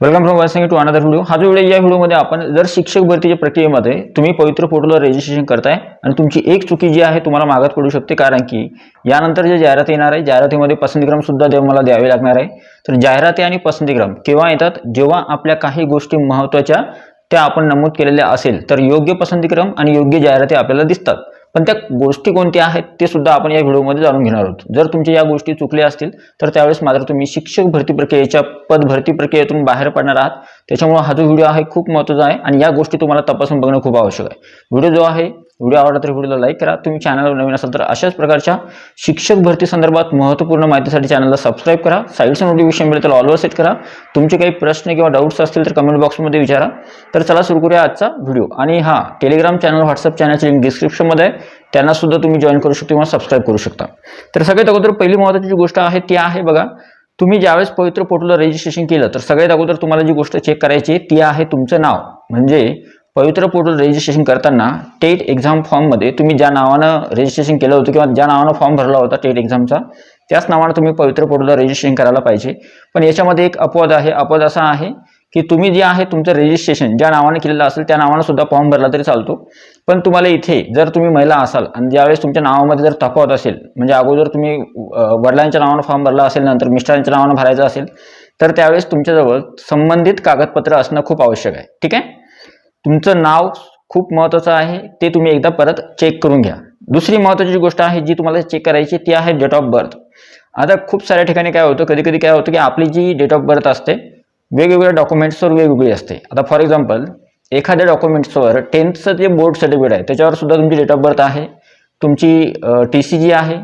Welcome from voicing to another video हा जो video या व्हिडिओमध्ये आपण जर शिक्षक भरतीच्या प्रक्रियेमध्ये तुम्ही पवित्र पोर्टलवर रजिस्ट्रेशन करताय आणि तुमची एक चुकी जी आहे तुम्हाला मागत पडू शकते. कारण की यानंतर जे जाहिरात येणार आहे जाहिरातीमध्ये पसंतीक्रम सुद्धा देव मला द्यावे लागणार आहे. तर जाहिराती आणि पसंतीक्रम केव्हा येतात? जेव्हा आपल्या काही गोष्टी महत्त्वाच्या त्या आपण नमूद केलेल्या असेल तर योग्य पसंतीक्रम आणि योग्य जाहिराती आपल्याला दिसतात. पण त्या गोष्टी कोणत्या आहेत ते सुद्धा आपण या व्हिडिओमध्ये जाणून घेणार आहोत. जर तुमच्या या गोष्टी चुकल्या असतील तर त्यावेळेस मात्र तुम्ही शिक्षक भरती प्रक्रियेच्या पद भरती प्रक्रियेतून बाहेर पडणार आहात. त्याच्यामुळे हा जो व्हिडिओ आहे खूप महत्त्वाचा आहे आणि या गोष्टी तुम्हाला तपासून बघणं खूप आवश्यक आहे. व्हिडिओ जो आहे व्हिडिओ आवडला तर व्हिडिओला लाईक करा. तुम्ही चॅनलवर नवीन असाल तर अशाच प्रकारच्या शिक्षक भरती संदर्भात महत्त्वपूर्ण माहितीसाठी चॅनलला सबस्क्राईब करा. साईडचं नोटिफिकेशन मिळेल तर ऑलवर सेट करा. तुमचे काही प्रश्न किंवा डाऊट्स असतील तर कमेंट बॉक्समध्ये विचारा. तर चला सुरू करूया आजचा व्हिडिओ. आणि हा टेलिग्राम चॅनल व्हॉट्सअप चॅनलची लिंक डिस्क्रिप्शनमध्ये आहे. त्यांना सुद्धा तुम्ही जॉईन करू शकता किंवा सबस्क्राईब करू शकता. तर सगळ्यात अगोदर पहिली महत्त्वाची जी गोष्ट आहे ती आहे बघा तुम्ही ज्यावेळेस पवित्र पोर्टलला रजिस्ट्रेशन केलं तर सगळ्यात अगोदर तुम्हाला जी गोष्ट चेक करायची आहे ती आहे तुमचं नाव. म्हणजे पवित्र पोर्टल रजिस्ट्रेशन करताना टेट एक्झाम फॉर्ममध्ये तुम्ही ज्या नावानं रजिस्ट्रेशन केलं होतं किंवा ज्या नावानं फॉर्म भरला होता टेट एक्झामचा त्याच नावानं तुम्ही पवित्र पोर्टलला रजिस्ट्रेशन करायला पाहिजे. पण याच्यामध्ये एक अपवाद आहे अपवाद असा आहे की तुम्ही जे आहे तुमचं रजिस्ट्रेशन ज्या नावाने केलेलं असेल त्या नावानं सुद्धा फॉर्म भरला तरी चालतो. पण तुम्हाला इथे जर तुम्ही महिला असाल आणि ज्यावेळेस तुमच्या नावामध्ये जर तफावत असेल म्हणजे अगोदर तुम्ही वडिलांच्या नावानं फॉर्म भरला असेल नंतर मिस्टरांच्या नावानं भरायचा असेल तर त्यावेळेस तुमच्याजवळ संबंधित कागदपत्र असणं खूप आवश्यक आहे. ठीक आहे? तुमचं नाव खूप महत्त्वाचं आहे ते तुम्ही एकदा परत चेक करून घ्या. दुसरी महत्त्वाची गोष्ट आहे जी तुम्हाला चेक करायची ती आहे डेट ऑफ बर्थ आता खूप साऱ्या ठिकाणी काय होतं कधी कधी काय होतं की आपली जी डेट ऑफ बर्थ असते वेगवेगळ्या डॉक्युमेंट्सवर वेगवेगळी असते. आता फॉर एक्झाम्पल एखाद्या डॉक्युमेंट्सवर टेन्थचं जे बोर्ड सर्टिफिकेट आहे त्याच्यावर सुद्धा तुमची डेट ऑफ बर्थ आहे. तुमची टी सी जी आहे.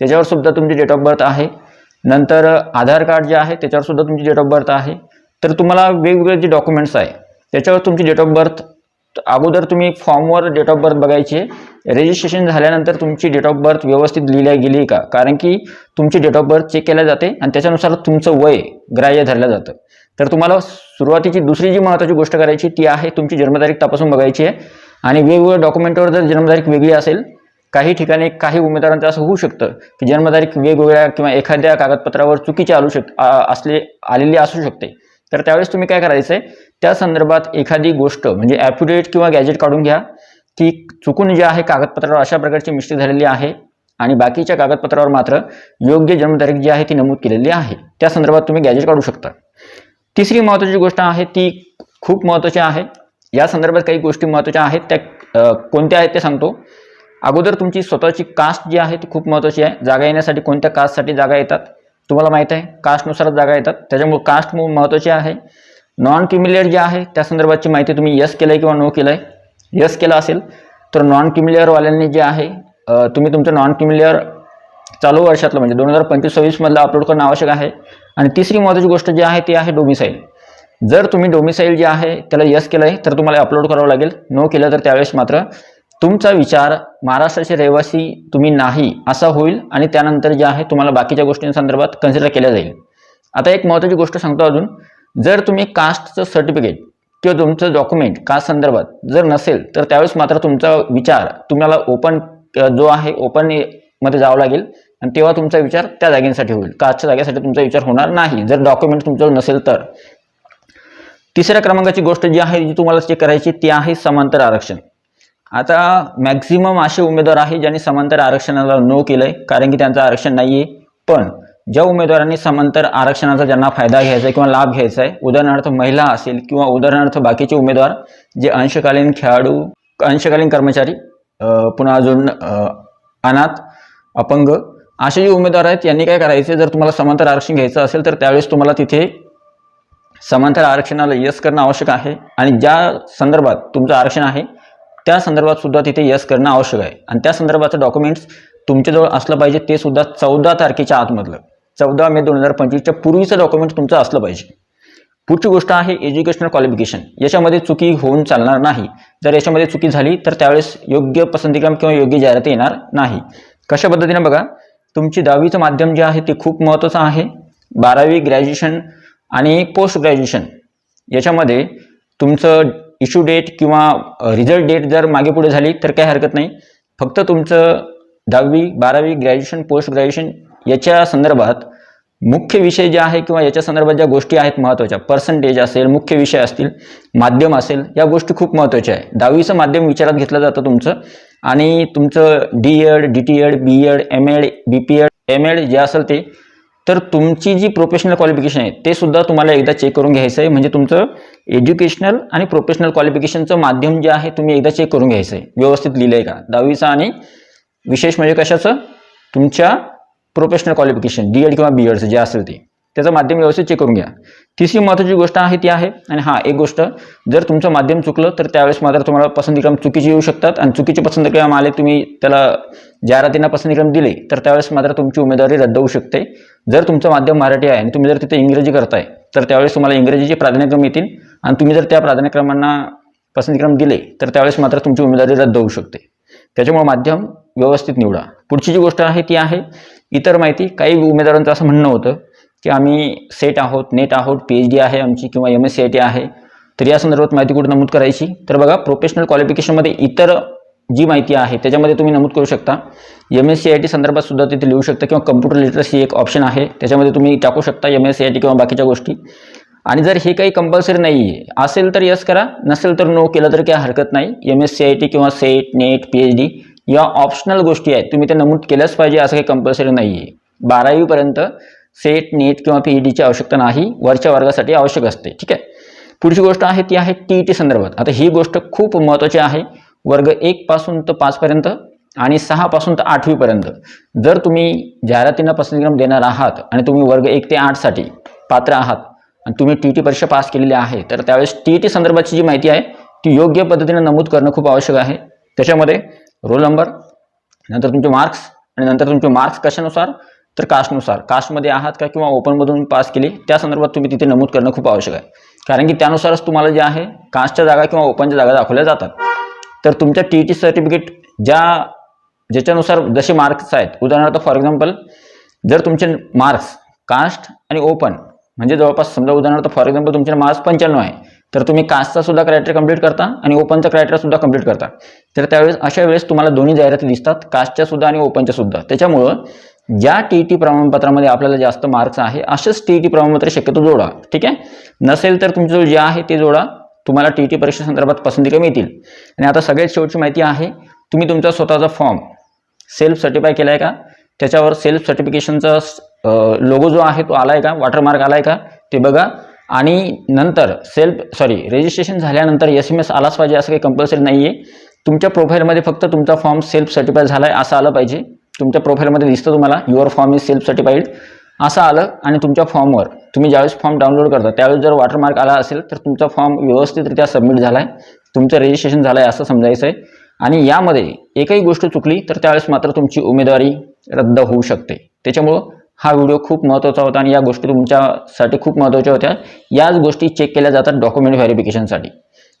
त्याच्यावर सुद्धा तुमची डेट ऑफ बर्थ आहे. नंतर आधार कार्ड जे आहे त्याच्यावर सुद्धा तुमची डेट ऑफ बर्थ आहे. तर तुम्हाला वेगवेगळे जे डॉक्युमेंट्स आहे त्याच्यावर तुमची डेट ऑफ बर्थ अगोदर तुम्ही फॉर्मवर डेट ऑफ बर्थ बघायची. रजिस्ट्रेशन झाल्यानंतर तुमची डेट ऑफ बर्थ व्यवस्थित लिहिल्या गेली आहे का? कारण की तुमची डेट ऑफ बर्थ चेक केल्या जाते आणि त्याच्यानुसार तुमचं वय ग्राह्य धरलं जातं. तर तुम्हाला सुरुवातीची दुसरी जी महत्त्वाची गोष्ट करायची ती आहे तुमची जन्मतारीख तपासून बघायची आहे. आणि वेगवेगळ्या डॉक्युमेंटवर जर जन्मतारीख वेगळी असेल काही ठिकाणी काही उमेदवारांचं असं होऊ शकतं की जन्मतारीख वेगवेगळ्या किंवा एखाद्या कागदपत्रावर चुकीची आलू शक असले आलेली असू शकते. तर त्यावेळेस तुम्ही काय करायचं आहे त्या संदर्भात एखादी गोष्ट म्हणजे ॲफिडेविट किंवा गॅजेट काढून घ्या की चुकून जे आहे कागदपत्रावर अशा प्रकारची मिस्टेक झालेली आहे आणि बाकीच्या कागदपत्रावर मात्र योग्य जन्मतारीख जी आहे ती नमूद केलेली आहे. त्या संदर्भात तुम्ही गॅजेट काढू शकता. तिसरी महत्त्वाची गोष्ट आहे ती खूप महत्त्वाची आहे. या संदर्भात काही गोष्टी महत्त्वाच्या आहेत त्या कोणत्या आहेत ते सांगतो. अगोदर तुमची स्वतःची कास्ट जी आहे ती खूप महत्त्वाची आहे. जागा येण्यासाठी कोणत्या कास्टसाठी जागा येतात? तुम्हाला माहीत आहे कास्टनुसारच जागा येतात. त्याच्यामुळे कास्ट महत्त्वाची आहे. नॉन क्रिमिलियर जे आहे त्या संदर्भातची माहिती तुम्ही यस केलं आहे किंवा नो केलं आहे यस केलं असेल तर नॉन क्रिमिलियरवाल्यांनी जे आहे तुम्ही तुमचं नॉन क्रिमिलियर चालू वर्षातलं म्हणजे दोन हजार पंचवीस सव्वीसमधला अपलोड करणं आवश्यक आहे. आणि तिसरी महत्त्वाची गोष्ट जी आहे ती आहे डोमिसाईल जर तुम्ही डोमिसाईल जे आहे त्याला यस केलं आहे तर तुम्हाला अपलोड करावं लागेल. नो केलं तर त्यावेळेस मात्र तुमचा विचार महाराष्ट्राचे रहिवासी तुम्ही नाही असा होईल आणि त्यानंतर जे आहे तुम्हाला बाकीच्या गोष्टींसंदर्भात कन्सिडर केल्या जाईल. आता एक महत्त्वाची गोष्ट सांगतो अजून. जर तुम्ही कास्टचं सर्टिफिकेट किंवा तुमचं डॉक्युमेंट कास्ट संदर्भात जर नसेल तर त्यावेळेस मात्र तुमचा विचार तुम्हाला ओपन जो आहे ओपनमध्ये जावं लागेल आणि तेव्हा तुमचा विचार त्या जागेसाठी होईल. कास्टच्या जागेसाठी तुमचा विचार होणार नाही. जर डॉक्युमेंट तुमच्यावर नसेल तर. तिसऱ्या क्रमांकाची गोष्ट जी आहे जी तुम्हाला चेक करायची ती आहे समांतर आरक्षण. आता मॅक्झिमम असे उमेदवार आहे ज्यांनी समांतर आरक्षणाला नो केलंय कारण की त्यांचं आरक्षण नाहीये. पण ज्या उमेदवारांनी समांतर आरक्षणाचा ज्यांना फायदा घ्यायचा आहे किंवा लाभ घ्यायचा आहे उदाहरणार्थ महिला असेल किंवा उदाहरणार्थ बाकीचे उमेदवार जे अंशकालीन खेळाडू अंशकालीन कर्मचारी पुन्हा अजून अनाथ अपंग असे जे उमेदवार आहेत यांनी काय करायचे? जर तुम्हाला समांतर आरक्षण घ्यायचं असेल तर त्यावेळेस तुम्हाला तिथे समांतर आरक्षणाला यस करणं आवश्यक आहे. आणि ज्या संदर्भात तुमचं आरक्षण आहे त्या संदर्भात सुद्धा तिथे यस करणं आवश्यक आहे. आणि त्या संदर्भाचं डॉक्युमेंट्स तुमच्याजवळ असलं पाहिजे ते सुद्धा चौदा तारखेच्या आतमधलं. चौदा मे दोन हजार पंचवीसच्या पूर्वीचं डॉक्युमेंट तुमचं असलं पाहिजे. पुढची गोष्ट आहे एज्युकेशनल क्वालिफिकेशन याच्यामध्ये चुकी होऊन चालणार नाही. जर याच्यामध्ये चुकी झाली तर त्यावेळेस योग्य पसंतीक्रम किंवा योग्य जाहिरात येणार नाही. कशा पद्धतीने बघा तुमची दहावीचं माध्यम जे आहे ते खूप महत्त्वाचं आहे. बारावी ग्रॅज्युएशन आणि पोस्ट ग्रॅज्युएशन याच्यामध्ये तुमचं इश्यू डेट किंवा रिझल्ट डेट जर मागे पुढे झाली तर काही हरकत नाही. फक्त तुमचं दहावी बारावी ग्रॅज्युएशन पोस्ट ग्रॅज्युएशन याच्या संदर्भात मुख्य विषय जे आहे किंवा याच्या संदर्भात ज्या गोष्टी आहेत महत्त्वाच्या पर्सेंटेज असेल मुख्य विषय असतील माध्यम असेल या गोष्टी खूप महत्त्वाच्या आहे दहावीचं माध्यम विचारात घेतलं जातं तुमचं आणि तुमचं D Ed D T Ed B Ed M Ed B P Ed M Ed जे असेल ते तर तुमची जी प्रोफेशनल क्वालिफिकेशन आहे ते सुद्धा तुम्हाला एकदा चेक करून घ्यायचं आहे. म्हणजे तुमचं एज्युकेशनल आणि प्रोफेशनल क्वालिफिकेशनचं माध्यम जे आहे तुम्ही एकदा चेक करून घ्यायचं आहे. व्यवस्थित लिहिलं आहे का? दहावीचं आणि विशेष म्हणजे कशाचं? तुमच्या प्रोफेशनल क्वालिफिकेशन डी एड किंवा बी एडचं जे असेल ते. त्याचं माध्यम व्यवस्थित चेक करून घ्या. तिसरी महत्त्वाची गोष्ट आहे ती आहे आणि हां एक गोष्ट जर तुमचं माध्यम चुकलं तर त्यावेळेस मात्र तुम्हाला पसंतीक्रम चुकीचे येऊ शकतात. आणि चुकीचे पसंतीक्रम आले तुम्ही त्याला जाहिरातींना पसंतीक्रम दिले तर त्यावेळेस मात्र तुमची उमेदवारी रद्द होऊ शकते. जर तुमचं माध्यम मराठी आहे आणि तुम्ही जर तिथे इंग्रजी करताय तर त्यावेळेस तुम्हाला इंग्रजीचे प्राधान्यक्रम येतील आणि तुम्ही जर त्या प्राधान्यक्रमांना पसंतीक्रम दिले तर त्यावेळेस मात्र तुमची उमेदवारी रद्द होऊ शकते. त्याच्यामुळे माध्यम व्यवस्थित निवडा. पुढची जी गोष्ट आहे ती आहे इतर माहिती. काही उमेदवारांचं असं म्हणणं होतं की आम्ही सेट आहोत नेट आहोत पी एच डी आहे आमची किंवा M S C I T आहे. तर या संदर्भात माहिती कुठे नमूद करायची? तर बघा प्रोफेशनल क्वालिफिकेशनमध्ये इतर जी माहिती आहे त्याच्यामध्ये तुम्ही नमूद करू शकता. M S C I T संदर्भात सुद्धा तिथे लिहू शकता किंवा कम्प्युटर लिटरसी एक ऑप्शन आहे. त्याच्यामध्ये तुम्ही टाकू शकता M S C I T किंवा बाकीच्या गोष्टी. आणि जर हे काही कंपल्सरी नाही आहे असेल तर यस करा नसेल तर नो केलं तर काही हरकत नाही. M S C I T किंवा SET NET P H D या ऑप्शनल गोष्टी आहेत. तुम्ही ते नमूद केल्याच पाहिजे असं काही कंपल्सरी नाही आहे बारावीपर्यंत सेट नेट किंवा पी एच डीची आवश्यकता नाही. वरच्या वर्गासाठी आवश्यक असते. ठीक आहे? पुढची गोष्ट आहे ती आहे टी ई टी संदर्भात. आता ही गोष्ट खूप महत्त्वाची आहे. वर्ग एक पासून तर पाचपर्यंत आणि सहापासून तर आठवीपर्यंत जर तुम्ही जाहिरातींना पसंतीक्रम देणार आहात आणि तुम्ही वर्ग एक ते आठसाठी पात्र आहात आणि तुम्ही टी टी परीक्षा पास केलेली आहे तर त्यावेळेस टी टी संदर्भाची जी माहिती आहे ती योग्य पद्धतीने नमूद करणं खूप आवश्यक आहे. त्याच्यामध्ये रोल नंबर नंतर तुमचे मार्क्स आणि नंतर तुमचे मार्क्स कशानुसार तर कास्टनुसार कास्टमध्ये आहात का किंवा ओपनमधून पास केली त्या संदर्भात तुम्ही तिथे नमूद करणं खूप आवश्यक आहे. कारण की त्यानुसारच तुम्हाला जे आहे कास्टच्या जागा किंवा ओपनच्या जागा दाखवल्या जातात. तर तुमच्या टी टी सर्टिफिकेट ज्या ज्याच्यानुसार जसे मार्क्स आहेत उदाहरणार्थ फॉर एक्झाम्पल जर तुमचे मार्क्स कास्ट आणि ओपन म्हणजे जवळपास समजा उदाहरणार्थ फॉर एक्झाम्पल तुमचे मार्क्स पंच्याण्णव आहे तर तुम्ही कास्टचा सुद्धा क्रायटेरिया कंप्लीट करता आणि ओपनचा क्रायटेरिया सुद्धा कंप्लीट करता. तर त्यावेळेस अशा वेळेस तुम्हाला दोन्ही जाहिराती दिसतात कास्टच्या सुद्धा आणि ओपनच्या सुद्धा. त्याच्यामुळं ज्या टी टी प्रमाणपत्रामध्ये आपल्याला जास्त मार्क्स आहे असेच टी टी प्रमाणपत्र शक्यतो जोडा ठीक आहे? नसेल तर तुमचं जे आहे ते जोडा. तुम्हाला टी टी परीक्षेसंदर्भात पसंती मिळतील. आणि आता सगळ्यात शेवटची माहिती आहे तुम्ही तुमचा स्वतःचा फॉर्म सेल्फ सर्टिफाय केला आहे का? त्याच्यावर सेल्फ सर्टिफिकेशनचा लोगो जो आहे तो आला आहे का? वॉटरमार्क आला आहे का? ते बघा. आणि नंतर सेल्फ सॉरी रजिस्ट्रेशन झाल्यानंतर एस एम एस आलाच पाहिजे असं काही कंपल्सरी नाही आहे तुमच्या प्रोफाईलमध्ये फक्त तुमचा फॉर्म सेल्फ सर्टिफाय झाला आहे असं आलं पाहिजे. तुमच्या प्रोफाईलमध्ये दिसतं तुम्हाला your form is self certified असं आलं आणि तुमच्या फॉर्मवर तुम्ही ज्यावेळेस फॉर्म डाउनलोड करता त्यावेळेस जर वॉटरमार्क आला असेल तर तुमचा फॉर्म व्यवस्थितरित्या सबमिट झाला आहे तुमचं रजिस्ट्रेशन झालं आहे असं समजायचं आहे आणि यामध्ये एकही गोष्ट चुकली तर त्यावेळेस मात्र तुमची उमेदवारी रद्द होऊ शकते. त्याच्यामुळं हा व्हिडिओ खूप महत्त्वाचा होता आणि या गोष्टी तुमच्यासाठी खूप महत्त्वाच्या होत्या. याच गोष्टी चेक केल्या जातात डॉक्युमेंट व्हेरिफिकेशनसाठी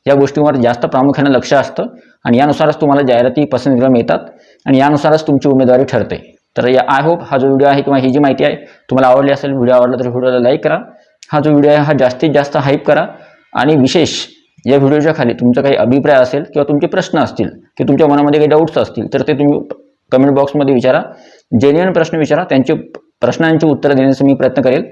या गोष्टींवर जास्त प्रामुख्याने लक्ष असतं आणि यानुसारच तुम्हाला जाहिराती पसंतीला मिळतात आणि यानुसारच तुमची उमेदवारी ठरते. तर या आय होप हा जो व्हिडिओ आहे किंवा ही जी माहिती आहे तुम्हाला आवडली असेल व्हिडिओ आवडला तर व्हिडिओला लाईक करा. हा जो व्हिडिओ आहे हा जास्तीत जास्त हाईप करा. आणि विशेष या व्हिडिओच्या खाली तुमचा काही अभिप्राय असेल किंवा तुमचे प्रश्न असतील की तुमच्या मनामध्ये काही डाऊट्स असतील तर ते तुम्ही कमेंट बॉक्समध्ये विचारा. जेन्युअन प्रश्न विचारा. त्यांचे प्रश्नांची उत्तरं देण्याचा मी प्रयत्न करेल.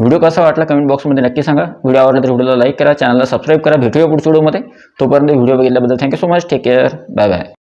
व्हिडिओ कसा वाटला कमेंट बॉक्समध्ये नक्की सांगा. व्हिडिओ आवडला तर व्हिडिओला लाईक करा. चॅनलला सबस्क्राईब करा. भेटूया पुढच्या व्हिडिओमध्ये तोपर्यंत video बघितल्याबद्दल thank you so much take care bye bye